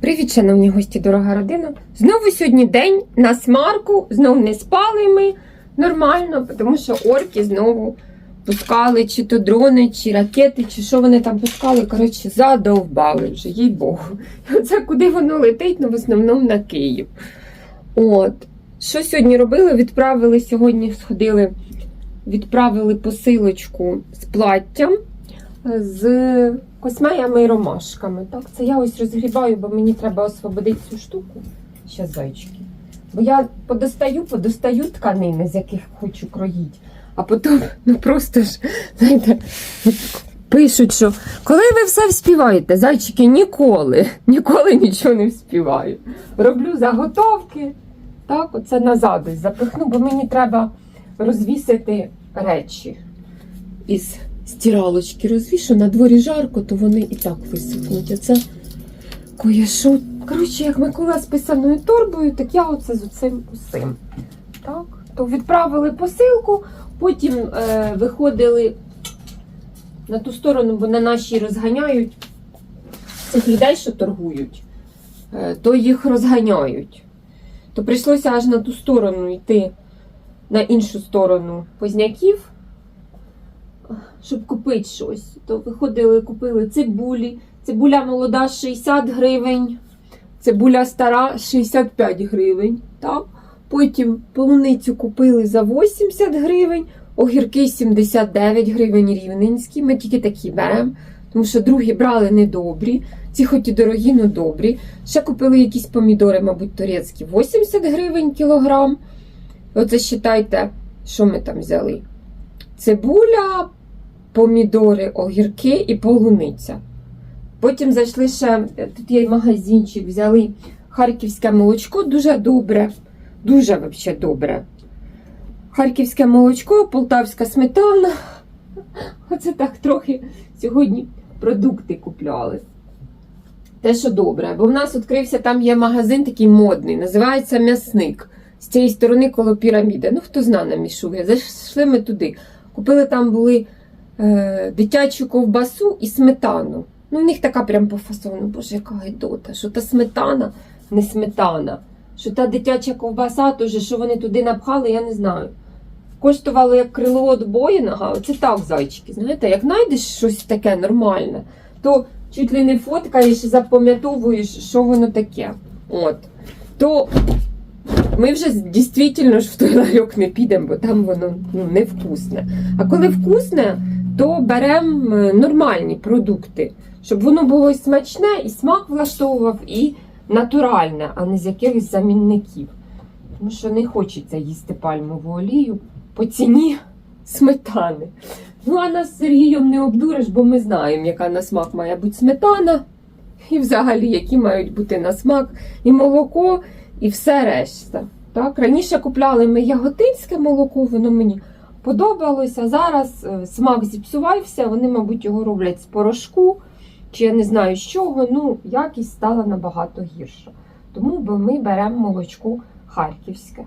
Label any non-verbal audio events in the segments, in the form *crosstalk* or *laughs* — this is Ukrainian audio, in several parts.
Привіт, шановні гості, дорога родина. Знову сьогодні день на смарку, знов не спали ми нормально, тому що орки знову пускали чи то дрони, чи ракети, чи що вони там пускали. Коротше, задовбали вже, їй Богу. Оце куди воно летить, ну в основному на Київ. От. Що сьогодні робили? Відправили сьогодні, сходили, відправили посилочку з платтям з космеями і ромашками. Так, це я ось розгрібаю, бо мені треба освободити цю штуку. Ще зайчики. Бо я подостаю, подостаю тканини, з яких хочу кроїти. А потім, ну просто ж, знаєте, пишуть, що коли ви все вспіваєте, зайчики ніколи, ніколи нічого не вспіваю. Роблю заготовки. Так, оце назад запихну, бо мені треба розвісити речі із стиралочки розвішу. На дворі жарко, то вони і так висохнуть. А це кое-що. Коротше, як Микола з писаною торбою, так я оце з оцим усим. Так, то відправили посилку, потім е, виходили на ту сторону, бо на нашій розганяють цих людей, що торгують, е, то їх розганяють. То прийшлося аж на ту сторону йти, на іншу сторону позняків щоб купити щось. То виходили, купили цибулі. Цибуля молода 60 гривень, цибуля стара 65 гривень. Так? Потім полуницю купили за 80 гривень, огірки 79 гривень рівненські. Ми тільки такі беремо, тому що другі брали недобрі. Ці хоч і дорогі, але добрі. Ще купили якісь помідори, мабуть, турецькі 80 гривень кілограм. Оце вважайте, що ми там взяли. Цибуля, помідори, огірки і полуниця. Потім зайшли ще, тут є магазинчик, взяли харківське молочко, дуже добре. Дуже взагалі добре. Харківське молочко, полтавська сметана. Оце так трохи сьогодні продукти купляли. Те, що добре, бо в нас відкрився там є магазин такий модний, називається М'ясник. З цієї сторони коло піраміди. Ну, хто зна на мішує. Зайшли ми туди. Купили там були е, дитячу ковбасу і сметану. Ну, в них така прям по фасону, боже, яка гидота, що та сметана не сметана, що та дитяча ковбаса, теж, що вони туди напхали, я не знаю. Коштувало як крило від Боїнга, оце так, зайчики. Знаєте, як знайдеш щось таке нормальне, то чуть ли не фоткаєш і запам'ятовуєш, що воно таке. От. То ми вже дійсно ж в той ларьок не підемо, бо там воно ну, невкусне. А коли вкусне, то беремо нормальні продукти, щоб воно було і смачне, і смак влаштовував, і натуральне, а не з якихось замінників. Тому що не хочеться їсти пальмову олію по ціні сметани. Ну, а нас з Сергієм не обдуриш, бо ми знаємо, яка на смак має бути сметана, і взагалі, які мають бути на смак і молоко, і все решта. Так? Раніше купляли ми яготинське молоко, воно мені подобалося. Зараз е, смак зіпсувався, вони, мабуть, його роблять з порошку, чи я не знаю з чого. Ну, якість стала набагато гірша. Тому ми беремо молочко харківське.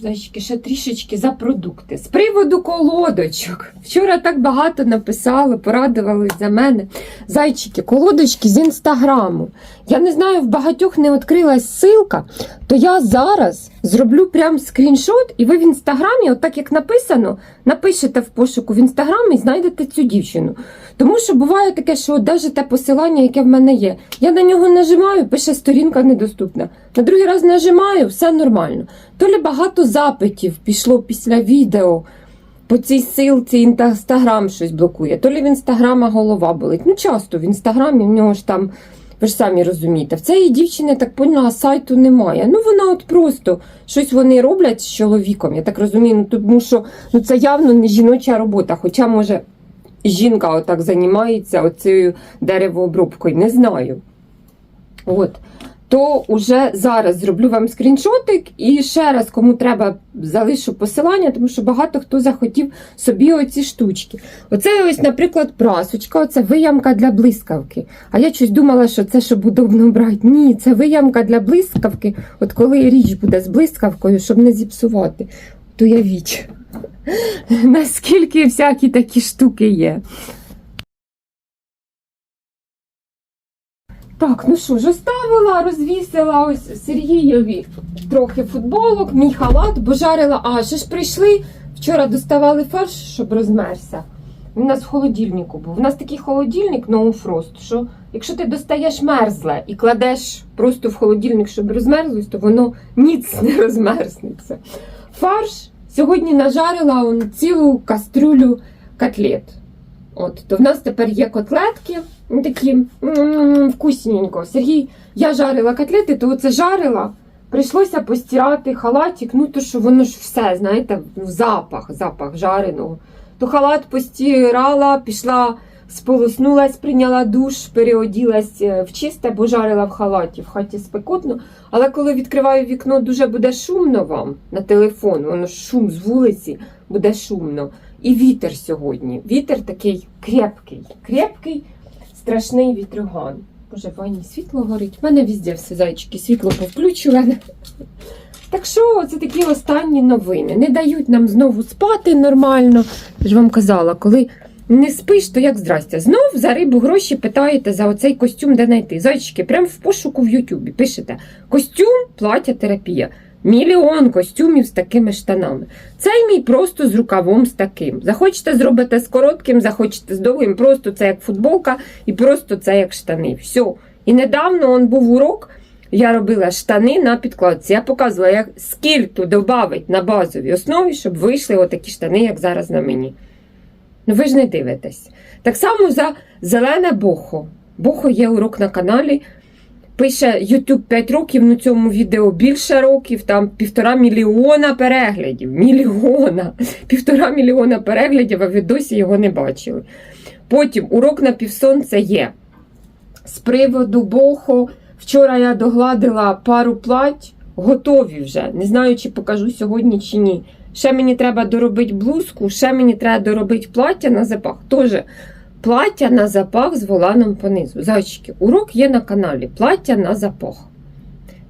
Зайчики, ще трішечки за продукти. З приводу колодочок. Вчора так багато написали, порадувались за мене. Зайчики, колодочки з інстаграму. Я не знаю, в багатьох не відкрилась ссылка, то я зараз зроблю прям скріншот, і ви в інстаграмі, отак як написано, напишете в пошуку в інстаграмі і знайдете цю дівчину. Тому що буває таке, що навіть те посилання, яке в мене є, я на нього нажимаю, пише сторінка недоступна. На другий раз нажимаю, все нормально. То ли багато запитів пішло після відео. По цій силці інстаграм щось блокує, то лі в інстаграма голова болить. Ну, часто в інстаграмі в нього ж там, ви ж самі розумієте, в цієї дівчини так поняла, сайту немає. Ну вона от просто щось вони роблять з чоловіком. Я так розумію, ну тому що ну, це явно не жіноча робота. Хоча, може, жінка отак займається оцією деревообробкою, не знаю. От. То уже зараз зроблю вам скріншотик і ще раз, кому треба, залишу посилання, тому що багато хто захотів собі оці штучки. Оце ось, наприклад, прасочка, оце виямка для блискавки. А я щось думала, що це щоб удобно брати. Ні, це виямка для блискавки. От коли річ буде з блискавкою, щоб не зіпсувати, то явіть, *laughs* наскільки всякі такі штуки є. Так, ну що ж, оставила, розвісила ось Сергієві трохи футболок, мій халат, бо жарила. А, ще ж прийшли. Вчора доставали фарш, щоб розмерся. Він у нас в холодильнику був. У нас такий холодильник frost, що якщо ти достаєш мерзле і кладеш просто в холодильник, щоб розмерзлось, то воно ніц не розмерзнеться. Фарш сьогодні нажарила он, цілу кастрюлю котлет. От, то в нас тепер є котлетки, такі вкусненько. Сергій, я жарила котлети, то оце жарила. Прийшлося постирати халатик, ну то що воно ж все, знаєте, запах, запах жареного. То халат постирала, пішла, сполоснулась, прийняла душ, переоділась е, в чисте, бо жарила в халаті, в хаті спекотно. Але коли відкриваю вікно, дуже буде шумно вам на телефон, воно шум з вулиці, буде шумно. І вітер сьогодні. Вітер такий крепкий, крепкий, страшний вітрюган. Боже, ванні світло горить. У мене везде все зайчики, світло повключуване. Так що це такі останні новини. Не дають нам знову спати нормально. Я ж вам казала, коли не спиш, то як здрастя. Знов за рибу гроші питаєте за оцей костюм, де знайти. Зайчики, прямо в пошуку в Ютубі пишете: костюм, плаття, терапія. Мільйон костюмів з такими штанами. Цей мій просто з рукавом з таким. Захочете зробити з коротким, захочете з довгим, просто це як футболка і просто це як штани. Все. І недавно он був урок. Я робила штани на підкладці. Я показувала, як скільки додавить на базовій основі, щоб вийшли отакі штани, як зараз на мені. Ну ви ж не дивитесь. Так само за зелене бохо. Бохо є урок на каналі. Пише YouTube 5 років, на цьому відео більше років, там півтора мільйона переглядів. Мільйона. *laughs* Півтора мільйона переглядів, а ви досі його не бачили. Потім урок на півсонця є. З приводу Бохо, вчора я догладила пару плать, готові вже. Не знаю, чи покажу сьогодні чи ні. Ще мені треба доробити блузку, ще мені треба доробити плаття на запах. Тоже плаття на запах з воланом понизу. Зайчики, урок є на каналі. Плаття на запах.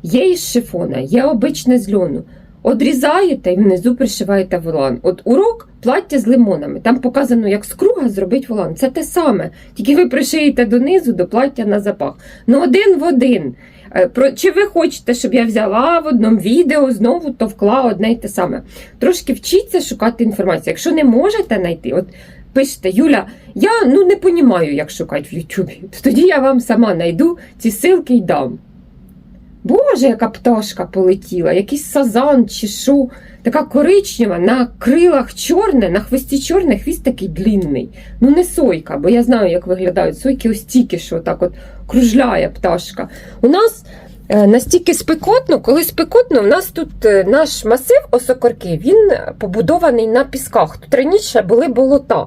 Є із шифона, є обичне з льону. Одрізаєте і внизу пришиваєте волан. От урок плаття з лимонами. Там показано, як з круга зробити волан. Це те саме. Тільки ви пришиєте донизу до плаття на запах. Ну один в один. Е, чи ви хочете, щоб я взяла в одному відео, знову то вкла одне й те саме. Трошки вчіться шукати інформацію. Якщо не можете знайти, от пишете, Юля, я ну не понімаю, як шукати в Ютубі. То тоді я вам сама знайду ці ссылки й дам. Боже, яка пташка полетіла, якийсь сазан чи що, така коричнева, на крилах чорне, на хвості чорне, хвіст такий длінний. Ну не сойка, бо я знаю, як виглядають сойки, ось тільки що так от кружляє пташка. У нас настільки спекотно, коли спекотно, у нас тут е, наш масив осокорки, він побудований на пісках. Тут раніше були болота.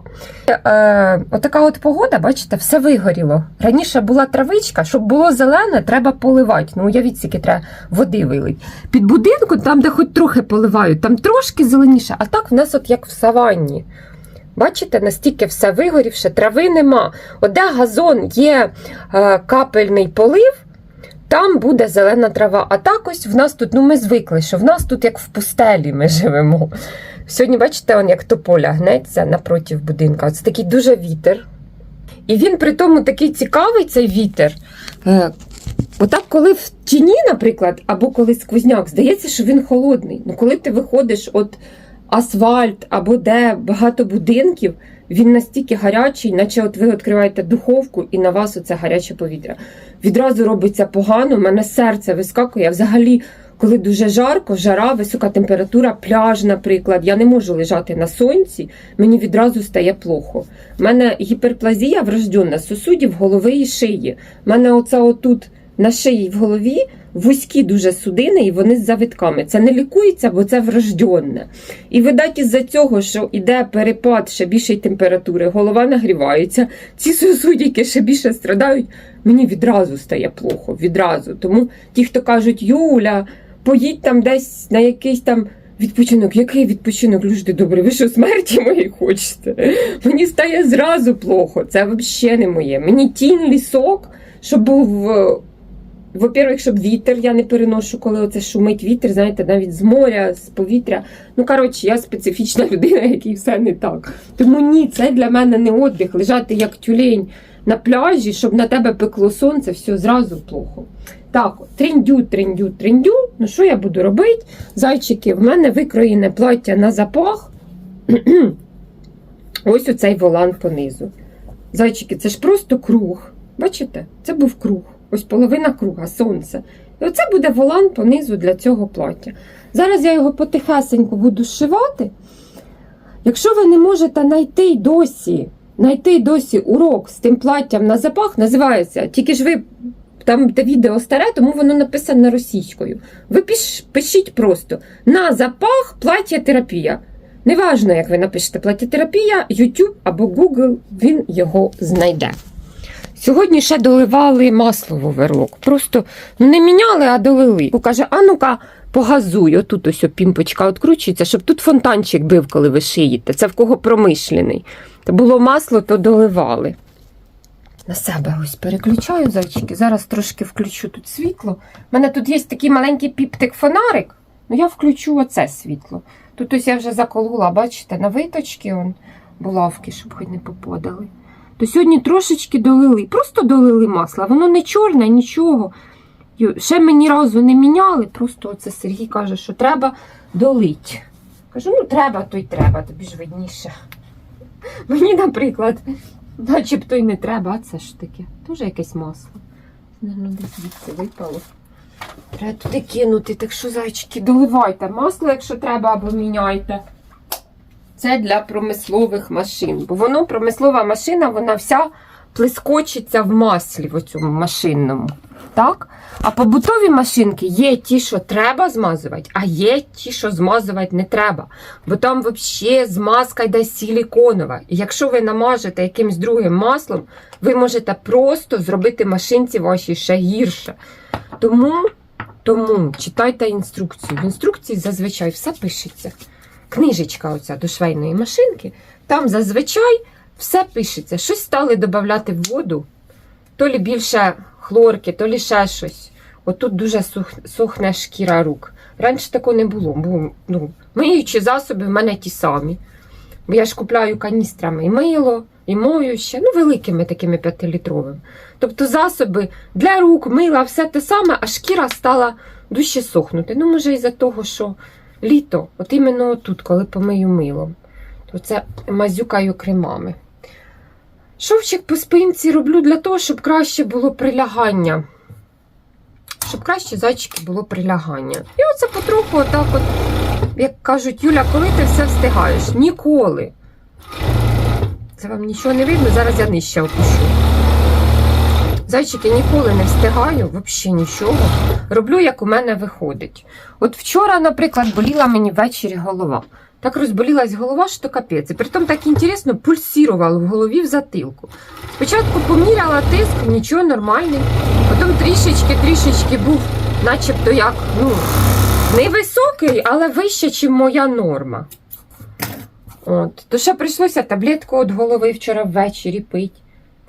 Е, отака от погода, бачите, все вигоріло. Раніше була травичка, щоб було зелене, треба поливати. Ну, уявіть, скільки треба води вилить. Під будинком, там, де хоч трохи поливають, там трошки зеленіше, а так в нас от як в саванні. Бачите, настільки все вигорівше, трави нема. От де газон є е, капельний полив, там буде зелена трава. А так ось в нас тут, ну ми звикли, що в нас тут як в пустелі ми живемо. Сьогодні, бачите, он як тополя гнеться напроти будинка. Це такий дуже вітер. І він при тому такий цікавий цей вітер. Е, Отак, коли в тіні, наприклад, або коли сквозняк, здається, що він холодний. Ну, коли ти виходиш от асфальт або де багато будинків, він настільки гарячий, наче от ви відкриваєте духовку і на вас оце гаряче повітря. Відразу робиться погано, в мене серце вискакує. Взагалі, коли дуже жарко, жара, висока температура, пляж, наприклад, я не можу лежати на сонці, мені відразу стає плохо. У мене гіперплазія врожденна сусудів голови і шиї. У мене оце отут на шиї в голові вузькі дуже судини, і вони з завитками. Це не лікується, бо це врожденне. І видать, із-за цього, що йде перепад ще більшої температури, голова нагрівається, ці сусудики ще більше страдають. Мені відразу стає плохо, відразу. Тому ті, хто кажуть, Юля, поїдь там десь на якийсь там. Відпочинок, який відпочинок, люди добре, ви що смерті моєї хочете? Мені стає зразу плохо, це взагалі не моє. Мені тінь лісок, щоб був е, Во-первых, щоб вітер, я не переношу, коли оце шумить вітер, знаєте, навіть з моря, з повітря. Ну, коротше, я специфічна *laughs* людина, якій все не так. Тому ні, це для мене не отдих. Лежати як тюлень на пляжі, щоб на тебе пекло сонце, все зразу плохо. Так, от, трендю, трендю, трендю. Ну що я буду робити? Зайчики, в мене викроєне плаття на запах. *clears throat* Ось оцей волан понизу. Зайчики, це ж просто круг. Бачите? Це був круг. Ось половина круга, сонце. І оце буде волан понизу для цього плаття. Зараз я його потихесеньку буду зшивати. Якщо ви не можете знайти досі, знайти досі урок з тим платтям на запах, називається, тільки ж ви там те відео старе, тому воно написано російською. Ви піш, пишіть просто на запах плаття терапія. Неважно, як ви напишете плаття-терапія, YouTube або Google, він його знайде. Сьогодні ще доливали масло в оверлок. Просто ну, не міняли, а долили. Каже, а ну-ка, погазуй, отут ось пімпочка відкручується, щоб тут фонтанчик бив, коли ви шиєте. Це в кого промишлений. То було масло, то доливали. На себе ось переключаю зайчики. Зараз трошки включу тут світло. У мене тут є такий маленький піптик-фонарик. Ну я включу оце світло. Тут ось я вже заколола, бачите, на виточки он булавки, щоб хоч не попадали. То сьогодні трошечки долили, просто долили масло. Воно не чорне, нічого. Ще ми ні разу не міняли, просто оце Сергій каже, що треба долить. Кажу, ну треба, то й треба, тобі ж видніше. *laughs* Мені, наприклад, начебто й не треба, а це ж таке. Теж якесь масло. Наверно, десь звідси випало. Треба туди кинути, так що, зайчики, доливайте масло, якщо треба, або міняйте. Це для промислових машин. Бо воно, промислова машина, вона вся плескочиться в маслі в цьому машинному. Так? А побутові машинки є ті, що треба змазувати, а є ті, що змазувати не треба. Бо там взагалі змазка йде силіконова. І якщо ви намажете якимсь другим маслом, ви можете просто зробити машинці вашій ще гірше. Тому, тому читайте інструкцію. В інструкції зазвичай все пишеться. Книжечка оця до швейної машинки, там зазвичай все пишеться. Щось стали додавати в воду, то лі більше хлорки, то лі ще щось. Отут дуже сух, сохне шкіра рук. Раніше такого не було, бо ну, миючі засоби в мене ті самі. Бо я ж купляю каністрами і мило, і моюще, ну, великими такими п'ятилітровими. Тобто засоби для рук, мила, все те саме, а шкіра стала дужче сохнути. Ну, може, із-за того, що літо, от іменно тут, коли помию милом, то це мазюкаю кремами. Шовчик по спинці роблю для того, щоб краще було прилягання. Щоб краще зайчики було прилягання. І оце потроху, отак, от, як кажуть, Юля, коли ти все встигаєш? Ніколи. Це вам нічого не видно, зараз я нижче опущу. Зайчики ніколи не встигаю, взагалі нічого. Роблю, як у мене виходить. От вчора, наприклад, боліла мені ввечері голова. Так розболілась голова, що капець. І притом так інтересно пульсірувало в голові в затилку. Спочатку поміряла тиск, нічого нормальний. Потім трішечки-трішечки був, начебто як, ну, невисокий, але вище, ніж моя норма. От. То ще прийшлося таблетку від голови вчора ввечері пити.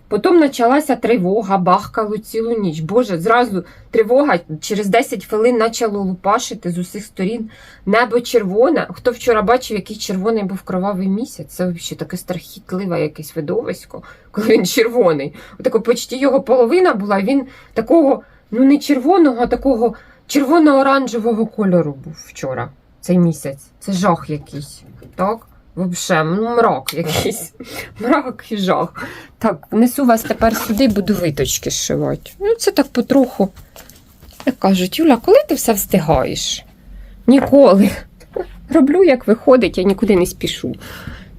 Потім почалася тривога, бахкало цілу ніч. Боже, зразу тривога через 10 хвилин почало лупашити з усіх сторін. Небо червоне. Хто вчора бачив, який червоний був кровавий місяць? Це взагалі таке страхітливе якесь видовисько, коли він червоний. Отако почти його половина була, він такого, ну не червоного, а такого червоно-оранжевого кольору був вчора. Цей місяць. Це жах якийсь. Так? Взагалі, ну мрак якийсь. *laughs* Мрак і жах. Так, несу вас тепер сюди, буду виточки зшивати. Ну, це так потроху. Як кажуть, Юля, коли ти все встигаєш? Ніколи. *laughs* Роблю, як виходить, я нікуди не спішу.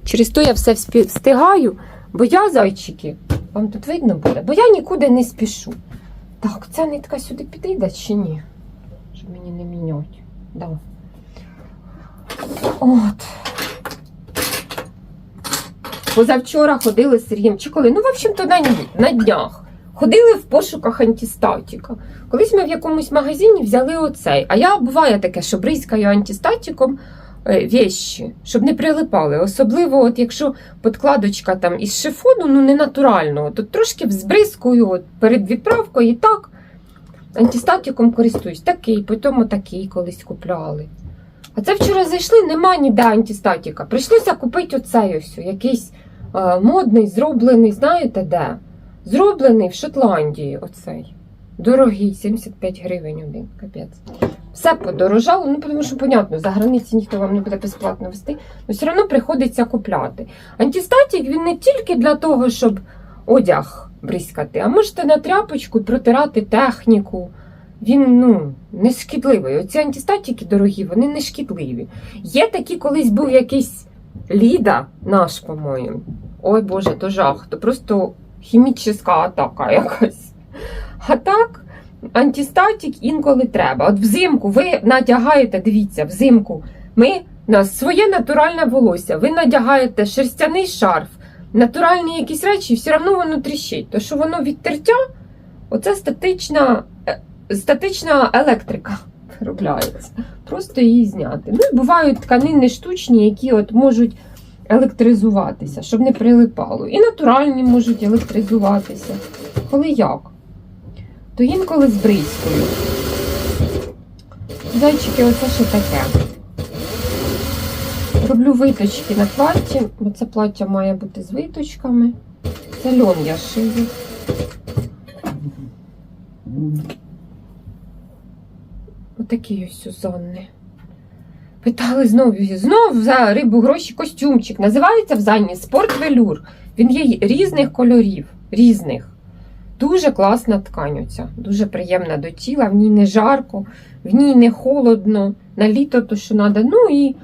Через то я все встигаю, бо я, зайчики, вам тут видно буде, бо я нікуди не спішу. Так, ця нитка сюди підійде чи ні? Щоб мені не міняти. Да. От. Позавчора ходили з Сергієм, чи коли? Ну, в общем-то, на, на днях. Ходили в пошуках антистатіка. Колись ми в якомусь магазині взяли оцей. А я буває таке, що бризкаю антистатіком е, вещі, щоб не прилипали. Особливо, от якщо подкладочка там із шифону, ну не натурального, то трошки взбризкую от перед відправкою і так. антистатиком користуюсь. Такий, потім отакий колись купляли. А це вчора зайшли, нема ніде антистатика. Прийшлося купити оцей ось, якийсь е, модний, зроблений, знаєте де? Зроблений в Шотландії оцей. Дорогий, 75 гривень один, капець. Все подорожало, ну тому що, понятно, за границі ніхто вам не буде безплатно вести, але все одно приходиться купляти. Антистатік він не тільки для того, щоб одяг бризкати, а можете на тряпочку протирати техніку. Він ну, не шкідливий. Оці антистатики дорогі, вони не шкідливі. Є такі, колись був якийсь Ліда наш, по-моєму. Ой Боже, то жах, то просто хімічна атака якась. А так, антистатик інколи треба. От взимку ви надягаєте, дивіться, взимку ми у нас своє натуральне волосся. Ви надягаєте шерстяний шарф, натуральні якісь речі, і все одно воно тріщить. То що воно від тертя, оце статична, статична електрика виробляється. Просто її зняти. Ну, бувають тканини штучні, які от можуть електризуватися, щоб не прилипало. І натуральні можуть електризуватися. Коли як? То інколи з бризкою. Зайчики, оце що таке. Роблю виточки на платі, бо це плаття має бути з виточками. Це льон я шию. Отакі ось Сузанни. Питали знову, знов за рибу гроші костюмчик. Називається в Занні спортвелюр. Він є різних кольорів, різних. Дуже класна ткань оця, дуже приємна до тіла, в ній не жарко, в ній не холодно, на літо то, що треба, ну і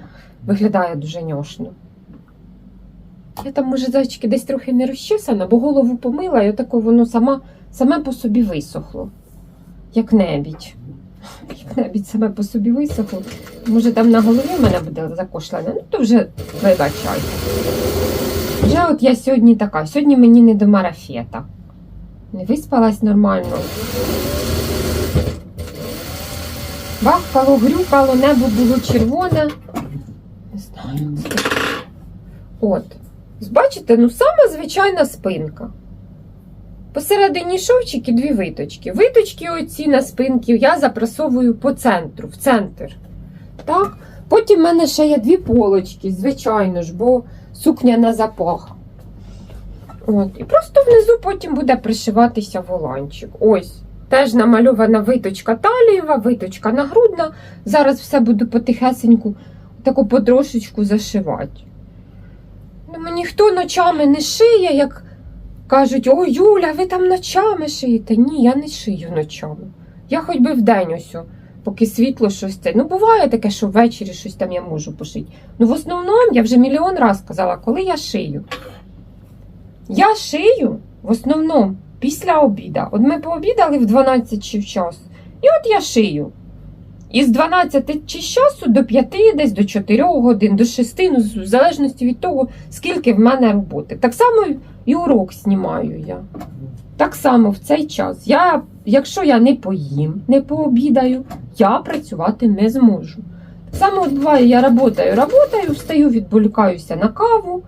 виглядає дуже ньошно. Я там, може, зайчики десь трохи не розчесана, бо голову помила, і отако воно сама, саме по собі висохло, як небідь. *laughs* Небідь саме по собі висохло. Може, там на голові в мене буде закошлене, ну то вже вибачайте. Вже от я сьогодні така, сьогодні мені не до марафета. Не виспалась нормально. Бахкало, грюкало, небо було червоне. Не знаю. От. Бачите, ну сама звичайна спинка. Посередині шовчики дві виточки. Виточки оці на спинки я запрасовую по центру, в центр. Так? Потім в мене ще є дві полочки, звичайно ж, бо сукня на запах. От. І просто внизу потім буде пришиватися воланчик. Ось. Теж намальована виточка талієва, виточка нагрудна. Зараз все буду потихесеньку, таку потрошечку зашивати. Ну, ніхто ночами не шиє, як кажуть, о, Юля, ви там ночами шиєте. Ні, я не шию ночами. Я хоч би вдень ось, поки світло щось це. Ну, буває таке, що ввечері щось там я можу пошити. Ну, в основному, я вже мільйон раз казала, коли я шию. Я шию в основному після обіда. От ми пообідали в 12 чи в час. І от я шию. Із 12 чи часу до 5, десь до 4 годин, до 6, ну, в залежності від того, скільки в мене роботи. Так само і урок знімаю я. Так само в цей час. Я, якщо я не поїм, не пообідаю, я працювати не зможу. Так само буває, я работаю, работаю, встаю, відволікаюся на каву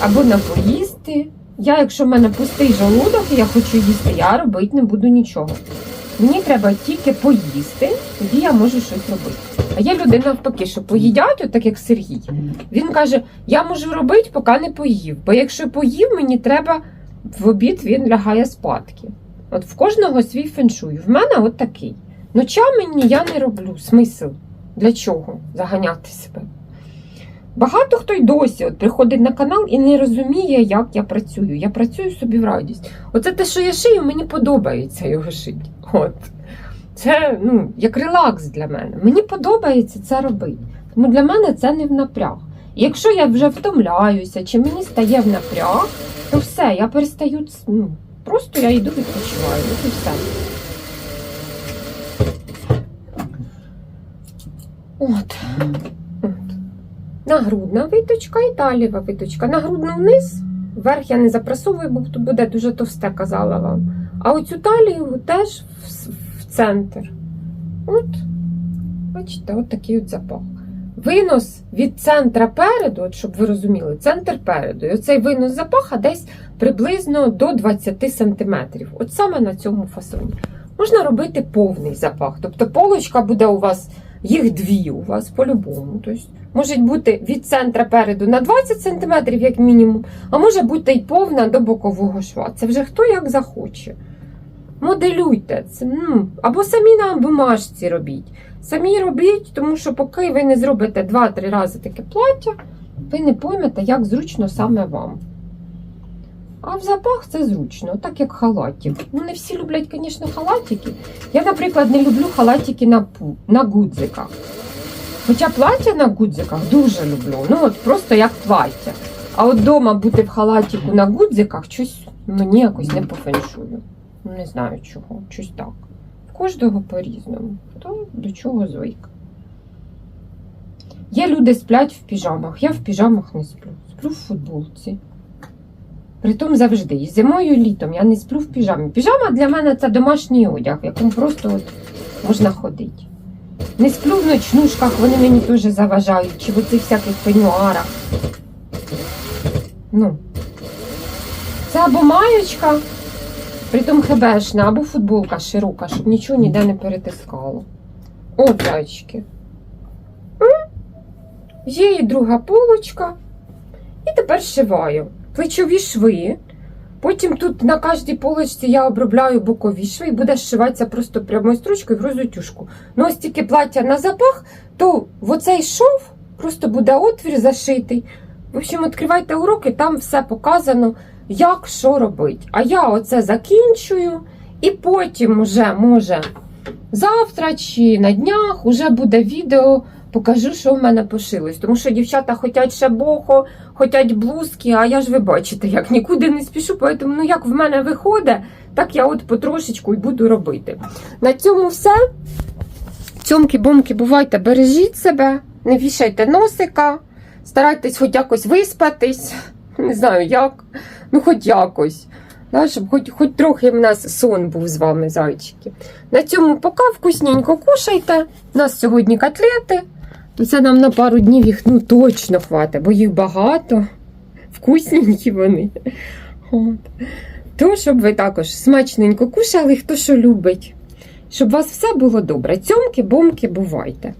або на поїсти. Я, якщо в мене пустий желудок і я хочу їсти, я робити не буду нічого. Мені треба тільки поїсти, тоді я можу щось робити. А є люди навпаки, що поїдять, от так як Сергій. Він каже: я можу робити, поки не поїв. Бо якщо поїв, мені треба в обід він лягає спадки. От в кожного свій феншуй. В мене от такий. Ночами я не роблю. Смисл. Для чого заганяти себе? Багато хто й досі от приходить на канал і не розуміє, як я працюю. Я працюю собі в радість. Оце те, що я шию, мені подобається його шити. От. Це ну, як релакс для мене. Мені подобається це робити. Тому для мене це не в напряг. І якщо я вже втомляюся, чи мені стає в напряг, то все, я перестаю. Ну, просто я йду відпочиваю. І все. От. От. Нагрудна виточка і таліва виточка. Нагрудну вниз, вверх я не запрасовую, бо тут буде дуже товсте, казала вам. А оцю талію теж в, в центр. От, бачите, от такий от запах. Винос від центра переду, от щоб ви розуміли, центр переду. І оцей винос запаха десь приблизно до 20 см. От саме на цьому фасоні. можна робити повний запах. Тобто полочка буде у вас, їх дві у вас по-любому. Тобто, може бути від центра переду на 20 см, як мінімум, а може бути і повна до бокового шва. Це вже хто як захоче. Моделюйте це, ну, або самі на бумажці робіть. Самі робіть, тому що поки ви не зробите 2-3 рази таке плаття, ви не поймете, як зручно саме вам. А в запах це зручно, так як халатик. Ну, не всі люблять, звісно, халатики. Я, наприклад, не люблю халатики на, на гудзиках. Хоча плаття на гудзиках дуже люблю. Ну, от просто як плаття. А от вдома бути в халатику на гудзиках, щось мені якось не по. Ну, Не знаю чого, щось так. В кожного по-різному. Хто до чого звик. Є люди сплять в піжамах. Я в піжамах не сплю. Сплю в футболці. Притом завжди. І зимою, і літом я не сплю в піжамі. Піжама для мене це домашній одяг, в якому просто от можна ходити. Не сплю в ночнушках, вони мені теж заважають, чи в оцих всяких пенюарах. Ну. Це або маєчка, притом хебешна, або футболка широка, щоб нічого ніде не перетискало. О, зайчики. Є і друга полочка. І тепер шиваю плечові шви. Потім тут на кожній полочці я обробляю бокові шви і буде зшиватися просто прямою строчкою в розутюжку. Ну, ось тільки плаття на запах, то в оцей шов просто буде отвір зашитий. В общем, відкривайте уроки, там все показано, як що робити. А я оце закінчую, і потім уже, може, завтра чи на днях уже буде відео. Покажу, що в мене пошилось. Тому що дівчата хочуть ще бохо, хочуть блузки, а я ж ви бачите, як нікуди не спішу, тому ну як в мене виходить, так я от потрошечку й буду робити. На цьому все. Цьомки-бомки, бувайте, бережіть себе, не вішайте носика, старайтесь хоч якось виспатись. Не знаю як, ну хоч якось. Да, щоб хоч, хоч трохи в нас сон був з вами, зайчики. На цьому пока вкусненько кушайте. У нас сьогодні котлети. Це нам на пару днів їх ну, точно хватить, бо їх багато. Вкусненькі вони. От. То, щоб ви також смачненько кушали, хто що любить. Щоб у вас все було добре. Цьомки, бомки, бувайте.